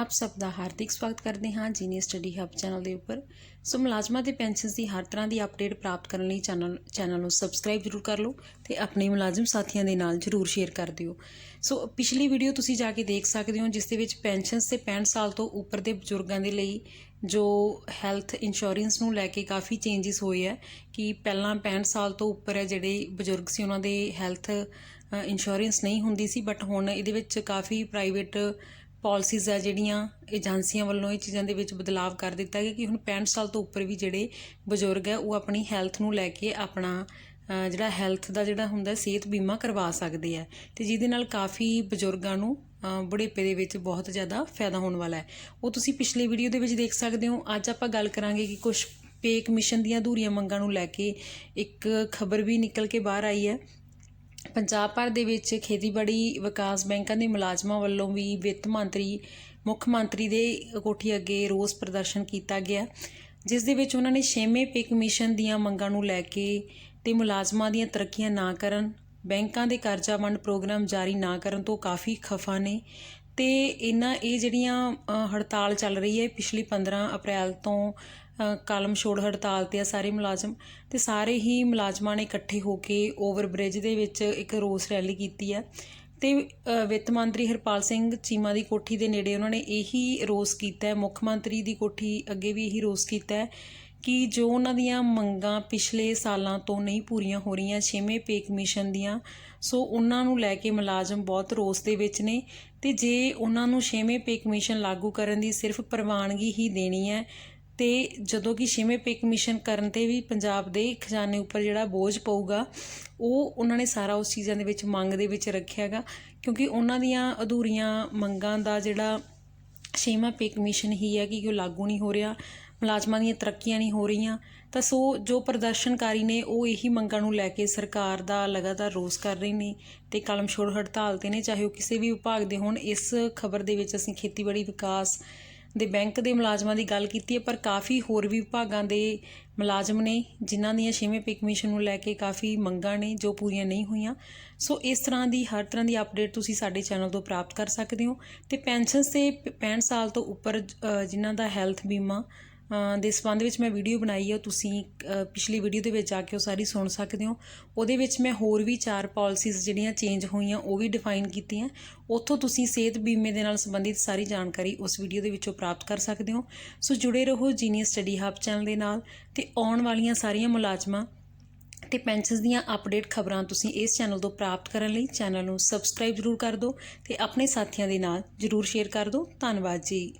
ਆਪ ਸਭ ਦਾ ਹਾਰਦਿਕ ਸਵਾਗਤ ਕਰਦੇ ਹਾਂ ਜੀਨੀਅਸ ਸਟੱਡੀ ਹੱਬ ਚੈਨਲ ਦੇ ਉੱਪਰ। ਸੋ ਮੁਲਾਜ਼ਮਾਂ ਦੇ ਪੈਨਸ਼ਨਸ ਦੀ ਹਰ ਤਰ੍ਹਾਂ ਦੀ ਅਪਡੇਟ ਪ੍ਰਾਪਤ ਕਰਨ ਲਈ ਚੈਨਲ ਚੈਨਲ ਨੂੰ ਸਬਸਕ੍ਰਾਈਬ ਜ਼ਰੂਰ ਕਰ ਲਓ ਤੇ ਆਪਣੇ ਮੁਲਾਜ਼ਮ ਸਾਥੀਆਂ ਦੇ ਨਾਲ ਜ਼ਰੂਰ ਸ਼ੇਅਰ ਕਰ ਦਿਓ। ਸੋ ਪਿਛਲੀ ਵੀਡੀਓ ਤੁਸੀਂ ਜਾ ਕੇ ਦੇਖ ਸਕਦੇ ਹੋ ਜਿਸ ਦੇ ਵਿੱਚ ਪੈਨਸ਼ਨਸ ਤੇ 65 ਸਾਲ ਤੋਂ ਉੱਪਰ ਦੇ ਬਜ਼ੁਰਗਾਂ ਦੇ ਲਈ ਜੋ ਹੈਲਥ ਇੰਸ਼ੋਰੈਂਸ ਨੂੰ ਲੈ ਕੇ ਕਾਫੀ ਚੇਂਜਸ ਹੋਏ ਹੈ ਕਿ ਪਹਿਲਾਂ 65 ਸਾਲ ਤੋਂ ਉੱਪਰ ਹੈ ਜਿਹੜੇ ਬਜ਼ੁਰਗ ਸੀ ਉਹਨਾਂ ਦੇ ਹੈਲਥ ਇੰਸ਼ੋਰੈਂਸ ਨਹੀਂ ਹੁੰਦੀ ਸੀ, ਬਟ ਹੁਣ ਇਹਦੇ ਵਿੱਚ ਕਾਫੀ ਪ੍ਰਾਈਵੇਟ ਪਾਲਿਸੀਜ਼ ਆ ਜਿਹੜੀਆਂ ਏਜੰਸੀਆਂ ਵੱਲੋਂ ਇਹ ਚੀਜ਼ਾਂ ਦੇ ਵਿੱਚ ਬਦਲਾਵ ਕਰ ਦਿੱਤਾ ਗਿਆ ਕਿ ਹੁਣ 65 ਸਾਲ ਤੋਂ ਉੱਪਰ ਵੀ ਜਿਹੜੇ ਬਜ਼ੁਰਗ ਹੈ ਉਹ ਆਪਣੀ ਹੈਲਥ ਨੂੰ ਲੈ ਕੇ ਆਪਣਾ ਜਿਹੜਾ ਹੈਲਥ ਦਾ ਜਿਹੜਾ ਹੁੰਦਾ ਸਿਹਤ ਬੀਮਾ ਕਰਵਾ ਸਕਦੇ ਆ। ਤੇ ਜਿਹਦੇ ਨਾਲ ਕਾਫੀ ਬਜ਼ੁਰਗਾਂ ਨੂੰ ਬੁਢੇਪੇ ਦੇ ਵਿੱਚ ਬਹੁਤ ਜ਼ਿਆਦਾ ਫਾਇਦਾ ਹੋਣ ਵਾਲਾ ਹੈ। ਉਹ ਤੁਸੀਂ ਪਿਛਲੇ ਵੀਡੀਓ ਦੇ ਵਿੱਚ ਦੇਖ ਸਕਦੇ ਹੋ। ਅੱਜ ਆਪਾਂ ਗੱਲ ਕਰਾਂਗੇ ਕਿ ਕੁਝ ਪੇ ਕਮਿਸ਼ਨ ਦੀਆਂ ਅਧੂਰੀਆਂ ਮੰਗਾਂ ਨੂੰ ਲੈ ਕੇ ਇੱਕ ਖਬਰ ਵੀ ਨਿਕਲ ਕੇ ਬਾਹਰ ਆਈ ਹੈ। ਪੰਜਾਬ ਭਰ ਦੇ ਵਿੱਚ ਖੇਤੀਬਾੜੀ ਵਿਕਾਸ ਬੈਂਕਾਂ ਦੇ ਮੁਲਾਜ਼ਮਾਂ ਵੱਲੋਂ ਵੀ ਵਿੱਤ ਮੰਤਰੀ, ਮੁੱਖ ਮੰਤਰੀ ਦੇ ਕੋਠੀ ਅੱਗੇ ਰੋਸ ਪ੍ਰਦਰਸ਼ਨ ਕੀਤਾ ਗਿਆ, ਜਿਸ ਦੇ ਵਿੱਚ ਉਹਨਾਂ ਨੇ ਛੇਵੇਂ ਪੇ ਕਮਿਸ਼ਨ ਦੀਆਂ ਮੰਗਾਂ ਨੂੰ ਲੈ ਕੇ ਤੇ ਮੁਲਾਜ਼ਮਾਂ ਦੀਆਂ ਤਰੱਕੀਆਂ ਨਾ ਕਰਨ, ਬੈਂਕਾਂ ਦੇ ਕਰਜ਼ਾ ਵੰਡ ਪ੍ਰੋਗਰਾਮ ਜਾਰੀ ਨਾ ਕਰਨ ਤੋਂ ਕਾਫੀ ਖਫਾ ਨੇ ਤੇ ਇਹਨਾਂ ਇਹ ਜਿਹੜੀਆਂ ਹੜਤਾਲ ਚੱਲ ਰਹੀ ਹੈ ਪਿਛਲੀ 15 ਅਪ੍ਰੈਲ ਤੋਂ ਕਾਲਮ ਛੋੜ ਹੜਤਾਲ ਤੇ ਆ ਸਾਰੇ ਮੁਲਾਜ਼ਮ ਤੇ ਸਾਰੇ ਹੀ ਮੁਲਾਜ਼ਮਾਂ ਨੇ ਇਕੱਠੇ ਹੋ ਕੇ ਓਵਰ ਬ੍ਰਿਜ ਦੇ ਵਿੱਚ ਇੱਕ ਰੋਸ ਰੈਲੀ ਕੀਤੀ ਹੈ ਤੇ ਵਿੱਤ ਮੰਤਰੀ ਹਰਪਾਲ ਸਿੰਘ ਚੀਮਾ ਦੀ ਕੋਠੀ ਦੇ ਨੇੜੇ ਉਹਨਾਂ ਨੇ ਇਹੀ ਰੋਸ ਕੀਤਾ ਹੈ, ਮੁੱਖ ਮੰਤਰੀ ਦੀ ਕੋਠੀ ਅੱਗੇ ਵੀ ਇਹੀ ਰੋਸ ਕੀਤਾ ਹੈ ਕਿ ਜੋ ਉਹਨਾਂ ਦੀਆਂ ਮੰਗਾਂ ਪਿਛਲੇ ਸਾਲਾਂ ਤੋਂ ਨਹੀਂ ਪੂਰੀਆਂ ਹੋ ਰਹੀਆਂ, ਛੇਵੇਂ ਪੇ ਕਮਿਸ਼ਨ ਦੀਆਂ, ਸੋ ਉਹਨਾਂ ਨੂੰ ਲੈ ਕੇ ਮੁਲਾਜ਼ਮ ਬਹੁਤ ਰੋਸ ਦੇ ਵਿੱਚ ਨੇ। ਤੇ ਜੇ ਉਹਨਾਂ ਨੂੰ ਛੇਵੇਂ ਪੇ ਕਮਿਸ਼ਨ ਲਾਗੂ ਕਰਨ ਦੀ ਸਿਰਫ ਪ੍ਰਵਾਨਗੀ ਹੀ ਦੇਣੀ ਹੈ ਤੇ ਜਦੋਂ ਕਿ ਛੇਵੇਂ ਪੇ ਕਮਿਸ਼ਨ ਕਰਨ ਤੇ ਵੀ ਪੰਜਾਬ ਦੇ ਖਜ਼ਾਨੇ ਉੱਪਰ ਜਿਹੜਾ ਬੋਝ ਪਊਗਾ, ਉਹ ਉਹਨਾਂ ਨੇ ਸਾਰਾ ਉਸ ਚੀਜ਼ਾਂ ਦੇ ਵਿੱਚ ਮੰਗ ਦੇ ਵਿੱਚ ਰੱਖਿਆਗਾ ਕਿਉਂਕਿ ਉਹਨਾਂ ਦੀਆਂ ਅਧੂਰੀਆਂ ਮੰਗਾਂ ਦਾ ਜਿਹੜਾ ਛੇਵਾਂ ਪੇ ਕਮਿਸ਼ਨ ਹੀ ਹੈ ਕਿ ਉਹ ਲਾਗੂ ਨਹੀਂ ਹੋ ਰਿਹਾ, ਮੁਲਾਜ਼ਮਾਂ ਦੀਆਂ ਤਰੱਕੀਆਂ ਨਹੀਂ ਹੋ ਰਹੀਆਂ। ਤਾਂ ਸੋ ਜੋ ਪ੍ਰਦਰਸ਼ਨਕਾਰੀ ਨੇ ਉਹ ਇਹੀ ਮੰਗਾਂ ਨੂੰ ਲੈ ਕੇ ਸਰਕਾਰ ਦਾ ਲਗਾਤਾਰ ਰੋਸ ਕਰ ਰਹੇ ਨੇ ਤੇ ਕਲਮ ਛੋੜ ਹੜਤਾਲ ਤੇ ਨੇ, ਚਾਹੇ ਉਹ ਕਿਸੇ ਵੀ ਵਿਭਾਗ ਦੇ ਹੋਣ, ਇਸ ਖਬਰ ਦੇ ਵਿੱਚ ਅਸੀਂ ਖੇਤੀਬਾੜੀ ਵਿਕਾਸ ਦੇ ਬੈਂਕ ਦੇ ਮੁਲਾਜ਼ਮਾਂ ਦੀ ਗੱਲ ਕੀਤੀ ਹੈ, ਪਰ ਕਾਫੀ ਹੋਰ ਵੀ ਵਿਭਾਗਾਂ ਦੇ ਮੁਲਾਜ਼ਮ ਨੇ, ਜਿਨ੍ਹਾਂ ਦੀਆਂ ਛੇਵੇਂ ਪੇ ਕਮਿਸ਼ਨ ਨੂੰ ਲੈ ਕੇ ਕਾਫੀ ਮੰਗਾਂ ਨੇ, ਜੋ ਪੂਰੀਆਂ ਨਹੀਂ ਹੋਈਆਂ। ਸੋ ਇਸ ਤਰ੍ਹਾਂ ਦੀ, ਹਰ ਤਰ੍ਹਾਂ ਦੀ ਅਪਡੇਟ ਤੁਸੀਂ ਸਾਡੇ ਚੈਨਲ ਤੋਂ ਪ੍ਰਾਪਤ ਕਰ ਸਕਦੇ ਹੋ। ਤੇ ਪੈਨਸ਼ਨਸ ਤੇ 65 ਸਾਲ ਤੋਂ ਉੱਪਰ ਜਿਨ੍ਹਾਂ ਦਾ ਹੈਲਥ ਬੀਮਾ ਦੇ ਸੰਬੰਧ ਵਿੱਚ ਮੈਂ ਵੀਡੀਓ ਬਣਾਈ ਹੈ ਤੁਸੀਂ ਪਿਛਲੀ ਵੀਡੀਓ ਦੇ ਵਿੱਚ ਜਾ ਕੇ ਉਹ ਸਾਰੀ ਸੁਣ ਸਕਦੇ ਹੋ। ਉਹਦੇ ਵਿੱਚ ਮੈਂ ਹੋਰ ਵੀ ਚਾਰ ਪਾਲਿਸੀਜ਼ ਜਿਹੜੀਆਂ ਚੇਂਜ ਹੋਈਆਂ, ਉਹ ਵੀ ਡਿਫਾਈਨ ਕੀਤੀਆਂ। ਉੱਥੋਂ ਤੁਸੀਂ ਸਿਹਤ ਬੀਮੇ ਦੇ ਨਾਲ ਸੰਬੰਧਿਤ ਸਾਰੀ ਜਾਣਕਾਰੀ ਉਸ ਵੀਡੀਓ ਦੇ ਵਿੱਚੋਂ ਪ੍ਰਾਪਤ ਕਰ ਸਕਦੇ ਹੋ। ਸੋ ਜੁੜੇ ਰਹੋ ਜੀਨੀਅਸ ਸਟੱਡੀ ਹੱਬ ਚੈਨਲ ਦੇ ਨਾਲ ਤੇ ਆਉਣ ਵਾਲੀਆਂ ਸਾਰੀਆਂ ਮੁਲਾਜ਼ਮਾਂ ਤੇ ਪੈਨਸ਼ਨਸ ਦੀਆਂ ਅਪਡੇਟ ਖਬਰਾਂ ਤੁਸੀਂ ਇਸ ਚੈਨਲ ਤੋਂ ਪ੍ਰਾਪਤ ਕਰਨ ਲਈ ਚੈਨਲ ਨੂੰ ਸਬਸਕ੍ਰਾਈਬ ਜ਼ਰੂਰ ਕਰ ਦਿਓ ਤੇ ਆਪਣੇ ਸਾਥੀਆਂ ਦੇ ਨਾਲ ਜ਼ਰੂਰ ਸ਼ੇਅਰ ਕਰ ਦਿਓ। ਧੰਨਵਾਦ ਜੀ।